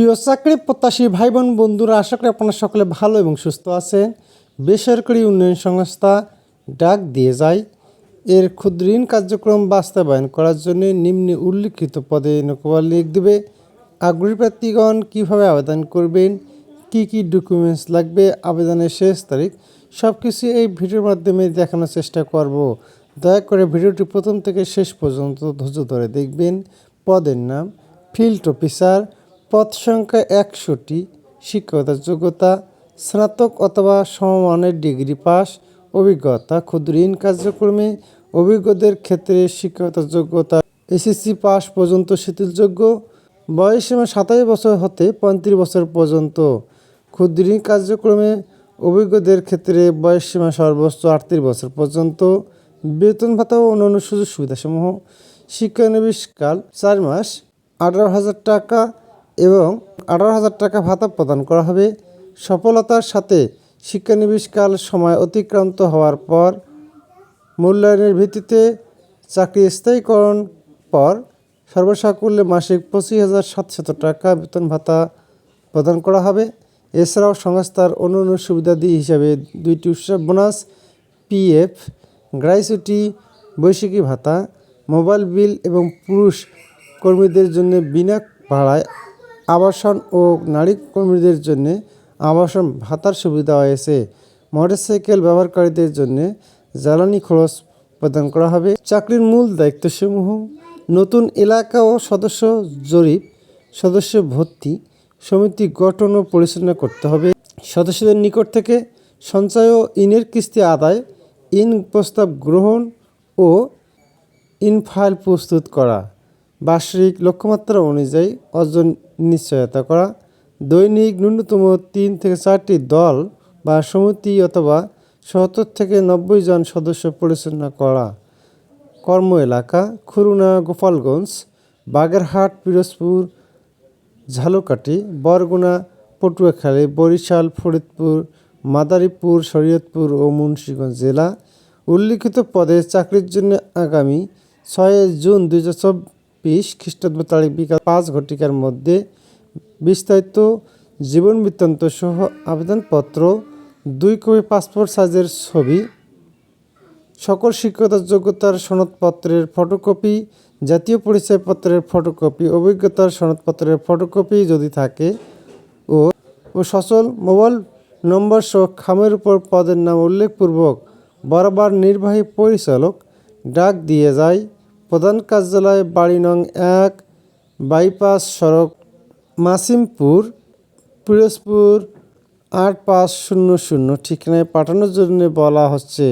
প্রিয় চাকরি প্রত্যাশী ভাই বোন বন্ধুরা, আশা করি আপনারা সকলে ভালো এবং সুস্থ আছেন। বেসরকারি উন্নয়ন সংস্থা ডাক দিয়ে যায়। এর ক্ষুদ্র ঋণ কার্যক্রম বাস্তবায়ন করার জন্য নিম্নে উল্লিখিত পদে নকবাল লিখ দেবে, আগ্রহী প্রার্থীগণ কীভাবে আবেদন করবেন, কি কি ডকুমেন্টস লাগবে, আবেদনের শেষ তারিখ সব কিছু এই ভিডিওর মাধ্যমে দেখানোর চেষ্টা করব। দয়া করে ভিডিওটি প্রথম থেকে শেষ পর্যন্ত ধৈর্য ধরে দেখবেন। পদের নাম ফিল্ড অফিসার পদ সংখ্যা একশোটি শিক্ষকতার যোগ্যতা, স্নাতক অথবা সমমানের ডিগ্রি পাস, অভিজ্ঞতা, ক্ষুদ্র ঋণ কার্যক্রমে অভিজ্ঞদের ক্ষেত্রে শিক্ষকতার যোগ্যতা, এসএসসি পাস পর্যন্ত শিথিলযোগ্য বয়সীমা সাতাশ বছর হতে পঁয়ত্রিশ বছর পর্যন্ত ক্ষুদ্র ঋণ কার্যক্রমে অভিজ্ঞদের ক্ষেত্রে বয়সসীমা সর্বোচ্চ আটত্রিশ বছর পর্যন্ত, বেতন ভাতা ও অন্যান্য সুযোগ সুবিধাসমূহ শিক্ষানবিশকাল চার মাস, আঠারো হাজার টাকা এবং আঠারো হাজার টাকা ভাতা প্রদান করা হবে। সফলতার সাথে শিক্ষানবিশকাল সময় অতিক্রান্ত হওয়ার পর মূল্যায়নের ভিত্তিতে চাকরি স্থায়ীকরণ পর সর্বসাকুল্যে মাসিক পঁচিশ হাজার সাতশত টাকা বেতন ভাতা প্রদান করা হবে। এছাড়াও সংস্থার অন্যান্য সুবিধাদি হিসাবে দুইটি উৎসব বোনাস, পিএফ, গ্রাইসুটি বৈশাখী ভাতা, মোবাইল বিল এবং পুরুষ কর্মীদের জন্য বিনা ভাড়ায় আবাসন ও নারী কর্মীদের জন্য আবাসন ভাতার সুবিধা হয়েছে। মোটরসাইকেল ব্যবহারকারীদের জন্য জ্বালানি খরচ প্রদান করা হবে। চাকরির মূল দায়িত্বসমূহ, নতুন এলাকা ও সদস্য জরিপ, সদস্য ভর্তি, সমিতি গঠন ও পরিচালনা করতে হবে। সদস্যদের নিকট থেকে সঞ্চয় ও ইনের কিস্তি আদায় ইন প্রস্তাব গ্রহণ ও ইনফাইল প্রস্তুত করা। বার্ষিক লক্ষ্যমাত্রা অনুযায়ী অর্জন নিশ্চয়তা করা। দৈনিক ন্যূনতম তিন থেকে চারটি দল বা সমিতি অথবা সত্তর থেকে নব্বই জন সদস্য পরিচালনা করা। কর্ম এলাকা, খুলনা, গোপালগঞ্জ, বাগেরহাট, পিরোজপুর, ঝালকাঠি, বরগুনা, পটুয়াখালী, বরিশাল, ফরিদপুর, মাদারীপুর, শরীয়তপুর ও মুন্সীগঞ্জ জেলা। উল্লিখিত পদে চাকরির জন্য আগামী ছয় জুন দুই চব্বিশ খ্রিস্টাব্দ তারিখ বিকাল পাঁচ ঘটিকার মধ্যে বিস্তারিত জীবন বৃত্তান্ত সহ আবেদনপত্র, দুই কপি পাসপোর্ট সাইজের ছবি, সকল শিক্ষকতার যোগ্যতার সনদপত্রের ফটোকপি, জাতীয় পরিচয়পত্রের ফটোকপি, অভিজ্ঞতার সনদপত্রের ফটোকপি যদি থাকে ও ও সচল মোবাইল নম্বর সহ খামের উপর পদের নাম উল্লেখপূর্বক বরাবর নির্বাহী পরিচালক ডাক দিয়ে যায়। প্রধান কার্যালয় বাড়ি নং এক, বাইপাস সড়ক, মাসিমপুর, পিরোজপুর, আট পাঁচ শূন্য শূন্য। ঠিকানায় পাঠানোর জন্য বলা হচ্ছে